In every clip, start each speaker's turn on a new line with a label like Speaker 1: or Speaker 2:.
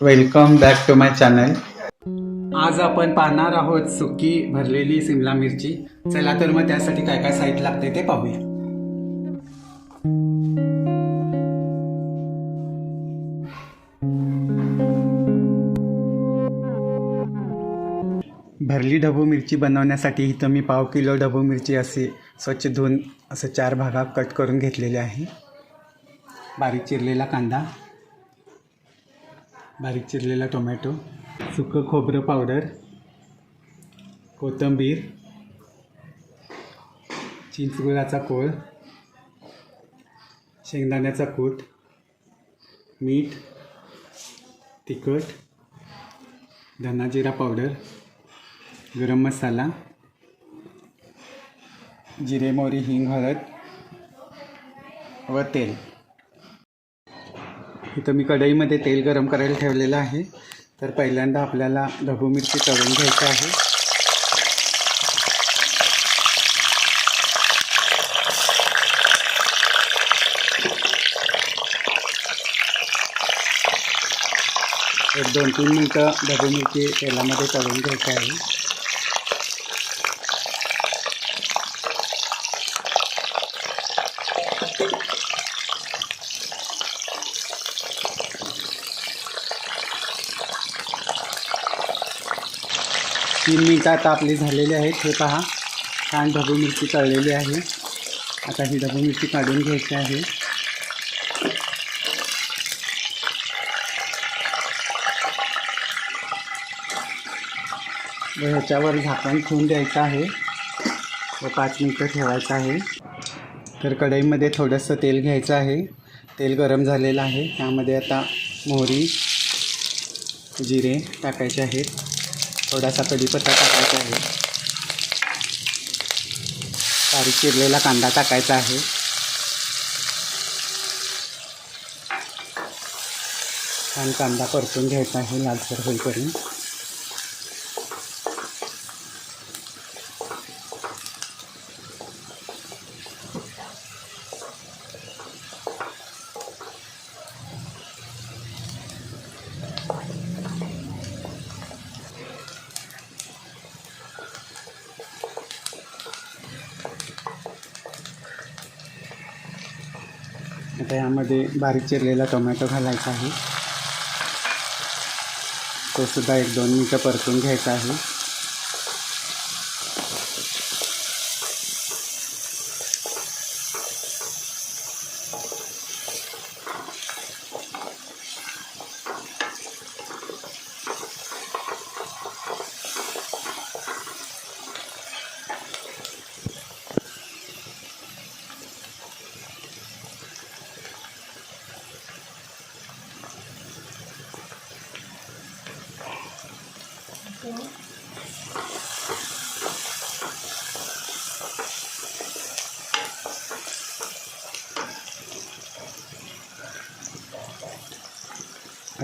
Speaker 1: Welcome back to my channel आज आपण पाहणार आहोत सुकी भरलेली सिमला मिरची. चला तर मग त्यासाठी काय काय साहित्य लागते ते पाहूया. भरली ढबू मिरची बनवण्यासाठी इथं मी पाव किलो ढबू मिरची असे स्वच्छ धुवून असं चार भागात कट करून घेतलेले आहे. बारीक चिरलेला कांदा. बारीक चिरलेला टोमॅटो सुकं खोबरं पावडर कोथिंबीर चिंचगुळाचा कोळ शेंगदाण्याचा कूट मीठ तिखट धना जिरा पावडर गरम मसाला जिरे मोहरी हिंग हळद व तेल. इथं मी कढईमध्ये तेल गरम करायला ठेवलेलं आहे. तर पहिल्यांदा आपल्याला ढबू मिरची तळून घ्यायची आहे. एक दोन तीन मिनटं ढबू मिरची तेलामध्ये तळून घ्यायची आहे. तीन मिनटात आता आपली झालेली आहेत हे पहा. छान ढबू मिरची तळलेली आहे. आता ही ढबू मिरची काढून घ्यायची आहे. ह्याच्यावर झाकण ठेवून द्यायचं आहे. व पाच मिनटं ठेवायचं आहे. तर कढईमध्ये थोडंसं तेल घ्यायचं आहे. तेल गरम झालेलं आहे. त्यामध्ये आता मोहरी जिरे टाकायचे आहेत. थोडासा कढीपत्ता टाकायचा आहे. बारीक चिरलेला कांदा टाकायचा आहे. छान कांदा परतून घ्यायचा आहे लालसर होईपर्यंत. आता यामध्ये बारीक चिरलेला टोमॅटो घालायचा आहे. तो सुद्धा एक दोन मिनटं परतून घ्यायचा आहे.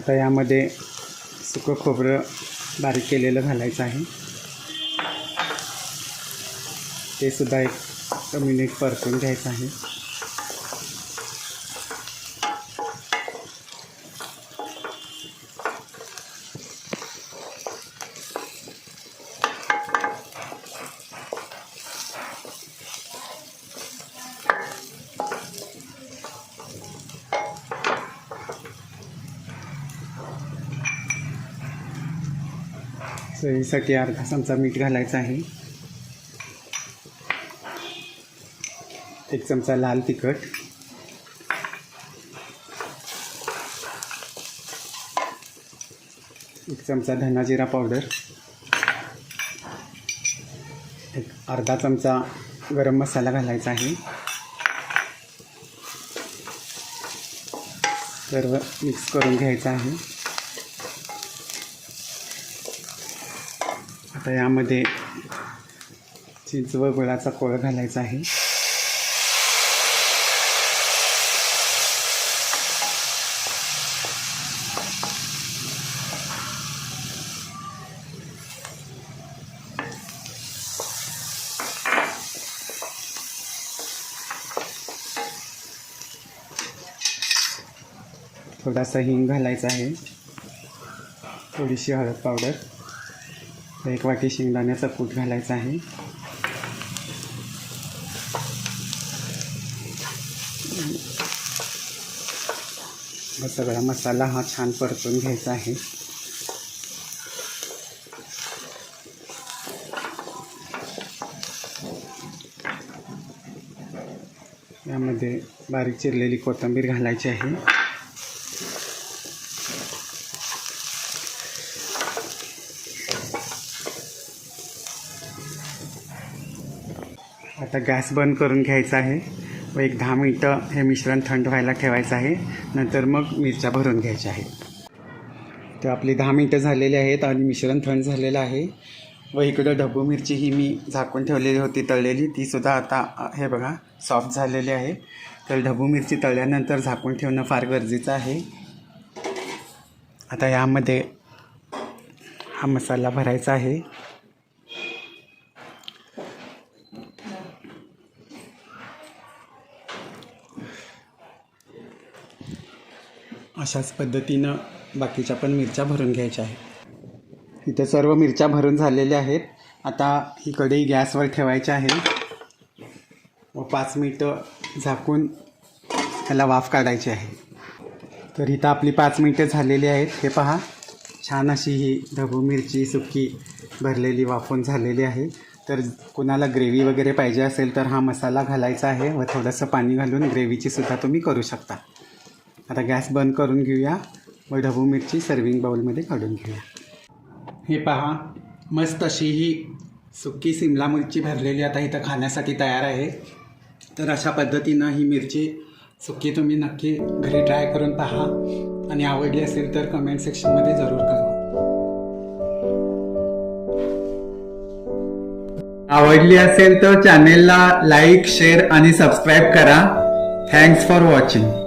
Speaker 1: आता यामध्ये सुकं खोबरं बारीक केलेलं घालायचं आहे. ते सुद्धा एक मिनिट परतून घ्यायचं आहे. चवीसाठी अर्धा चमचा मीठ घालायचं आहे. एक चमचा लाल तिखट. एक चमचा धना जिरा पावडर. एक अर्धा चमचा गरम मसाला घालायचा आहे. सर्व मिक्स करून घ्यायचं आहे. आता यामध्ये चिंच व गुळाचा कोळ घालायचा आहे. थोडासा हिंग घालायचा आहे. थोडीशी हळद पावडर. एक वाटी शेंगदाण्याचा कूट घालायचा आहे. सगळा मसाला हा छान परतून घ्यायचा आहे. यामध्ये बारीक चिरलेली कोथिंबीर घालायची आहे. आता गॅस बंद करून घ्यायचा आहे. व एक दहा मिनटं हे मिश्रण थंड व्हायला ठेवायचं आहे. नंतर मग मिरच्या भरून घ्यायच्या आहेत. तर आपली दहा मिनटं झालेली आहेत आणि मिश्रण थंड झालेलं आहे. व इकडं ढबू मिरची ही मी झाकून ठेवलेली होती तळलेली. तीसुद्धा आता हे बघा सॉफ्ट झालेली आहे. तर ढबू मिरची तळल्यानंतर झाकून ठेवणं फार गरजेचं आहे. आता यामध्ये हा मसाला भरायचा आहे. अशाच पद्धतीनं बाकीच्या पण मिरच्या भरून घ्यायच्या आहेत. इथं सर्व मिरच्या भरून झालेल्या आहेत. आता ही कढई गॅसवर ठेवायची आहे. व पाच मिनटं झाकून त्याला वाफ काढायची आहे. तर इथं आपली पाच मिनटं झालेली आहेत. हे पहा छान अशी ही ढबू मिरची सुकी भरलेली वाफून झालेली आहे. तर कुणाला ग्रेव्ही वगैरे पाहिजे असेल तर हा मसाला घालायचा आहे व थोडंसं पाणी घालून ग्रेव्हीची सुद्धा तुम्ही करू शकता. आता गॅस बंद करून घेऊया. व ढबू मिरची सर्विंग बाउलमध्ये काढून घेऊया. हे पहा मस्त अशी ही सुकी सिमला मिरची भरलेली आता इथं खाण्यासाठी तयार आहे. तर अशा पद्धतीनं ही मिरची सुकी तुम्ही नक्की घरी ट्राय करून पहा. आणि आवडली असेल तर कमेंट सेक्शनमध्ये जरूर कळवा. आवडली असेल तर चॅनेलला लाईक शेअर आणि सबस्क्राईब करा. Thanks for watching